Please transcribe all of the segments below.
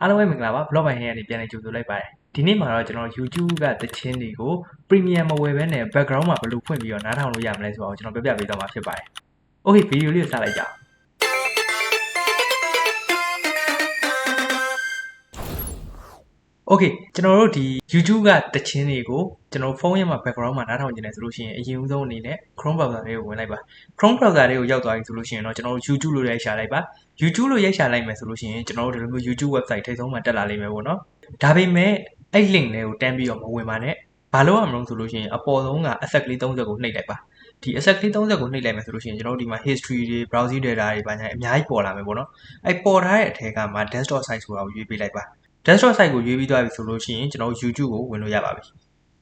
အားလုံးပဲမင်္ဂလာပါ blog ပိုင်းကနေပြန်လည်ကြိုဆိုလိုက်ပါတယ်ဒီနေ့မှာတော့ကျွန်တော် YouTube ကသချင်းတွေကို premium မဝယ်ဘဲနဲ့ background မှာဘယ်လိုဖွင့်ပြီးတော့နားထောင်လို့ရမလဲဆိုတော့ကျွန်တော်ပြပြပေးသွားမှာဖြစ်ပါတယ် okay ဗီဒီယိုလေးကိုစလိုက်ကြအောင် Okay ကျွန်တော်တို့ဒီ YouTube ကတခြင်းတွေကိုကျွန်တော်ဖုန်းရဲ့မှာ background မှာနားထောင်နေတယ်ဆိုလို့ရှိရင်အရင်ဦးဆုံးအနေနဲ့ Chrome browser လေးကိုဝင်လိုက်ပါ Chrome browser လေးကိုရောက်သွားပြီဆိုလို့ရှိရင်တော့ကျွန်တော်တို့ YouTube လို့ရိုက်ရှာလိုက်ပါ YouTube လို့ရိုက်ရှာလိုက်မယ်ဆိုလို့ရှိရင်ကျွန်တော်တို့ဒီလိုမျိုး YouTube website ထိပ်ဆုံးမှာတက်လာလိမ့်မယ်ပေါ့နော်ဒါပေမဲ့အဲ့ link လေးကိုတန်းပြီးတော့မဝင်ပါနဲ့ဘာလို့ရမလို့ဆိုလို့ရှိရင်အပေါ်ဆုံးက asset ကလေး30ကိုနှိပ်လိုက်ပါဒီ asset ကလေး30ကိုနှိပ်လိုက်မယ်ဆိုလို့ရှိရင်ကျွန်တော်တို့ဒီမှာ history တွေ browsing data တွေဘာညာအများကြီးပေါ်လာမယ်ပေါ့နော်အဲ့ပေါ်ထားတဲ့အထက်ကမှာ desktop site ဆိုတာကိုရွေးပေးလိုက်ပါ desktop site ကိုရွေးပြီးသွားပြီဆိုလို့ရှိရင်ကျွန်တော်တို့ YouTube ကိုဝင်လို့ရပါပြီ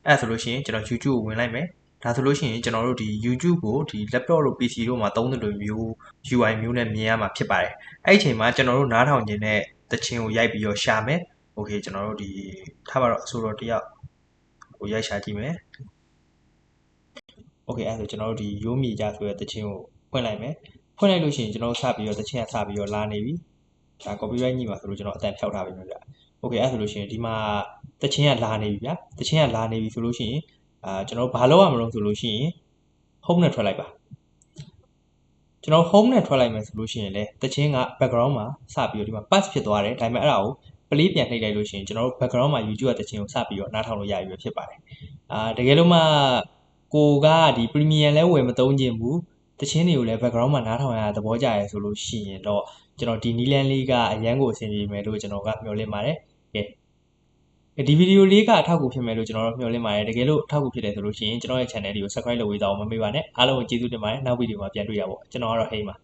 အဲ့ဒါဆိုလို့ရှိရင်ကျွန်တော် YouTube ကိုဝင်လိုက်မယ်ဒါဆိုလို့ရှိရင်ကျွန်တော်တို့ဒီ YouTube ကိုဒီ laptop တို့ PC တို့မှာသုံးတဲ့လိုမျိုး UI မျိုးနဲ့မြင်ရမှာဖြစ်ပါတယ်အဲ့ဒီအချိန်မှာကျွန်တော်တို့နားထောင်ခြင်းနဲ့တခြင်းကိုရိုက်ပြီးတော့ရှာမယ် okay ကျွန်တော်တို့ဒီထားပါတော့အဆိုတော်တယောက်ကိုရိုက်ရှာကြည့်မယ် okay အဲ့ဒါဆိုကျွန်တော်တို့ဒီရိုးမြေကြဆိုတဲ့တခြင်းကိုဖွင့်လိုက်မယ်ဖွင့်လိုက်လို့ရှိရင်ကျွန်တော်တို့စပြီးတော့တခြင်းကစပြီးတော့လာနေပြီဒါ copyright ညိမှာဆိုလို့ကျွန်တော်အတန်ဖြောက်ထားပြီမျိုးဗျ โอเคအဲ့ဆိုလို့ရှိရင်ဒီမှာတချင်းကလာနေပြီဗျာတချင်းကလာနေပြီဆိုလို့ရှိရင်အာကျွန်တော်ဘာလုပ်ရမလို့ဆိုလို့ရှိရင် home နဲ့ထွက်လိုက်ပါကျွန်တော် home နဲ့ထွက်လိုက်မယ်ဆိုလို့ရှိရင်လေတချင်းက background မှာစပြီးတော့ဒီမှာ pass ဖြစ်သွားတယ်ဒါပေမဲ့အဲ့ဒါကို play ပြန်နှိပ်လိုက်လို့ရှိရင်ကျွန်တော်တို့ background မှာ YouTube ကတချင်းကိုစပြီးတော့နားထောင်လို့ရပြီပဲဖြစ်ပါတယ်အာတကယ်လို့မှကိုကဒီ premium လဲဝယ်မသုံးခြင်းဘူးတချင်းတွေကိုလည်း background မှာနားထောင်ရတာသဘောကျရဲဆိုလို့ရှိရင်တော့ကျွန်တော်ဒီနီလန်လေးကအရန်ကိုအဆင်ပြေမယ်လို့ကျွန်တော်ကမျှော်လင့်ပါတယ် ဒီဗီဒီယိုလေးကအထောက်အကူဖြစ်မယ်လို့ကျွန်တော်တို့မျှော်လင့်ပါတယ်တကယ်လို့အထောက်အကူဖြစ်တယ်ဆိုလို့ရှိရင်ကျွန်တော်ရဲ့ channel လေးကို subscribe လုပ်ဝေးသွားအောင်မမေ့ပါနဲ့အားလုံးကိုကျေးဇူးတင်ပါတယ်နောက်ဗီဒီယိုမှာပြန်တွေ့ရပါကျွန်တော်ကတော့ဟိမ်းပါ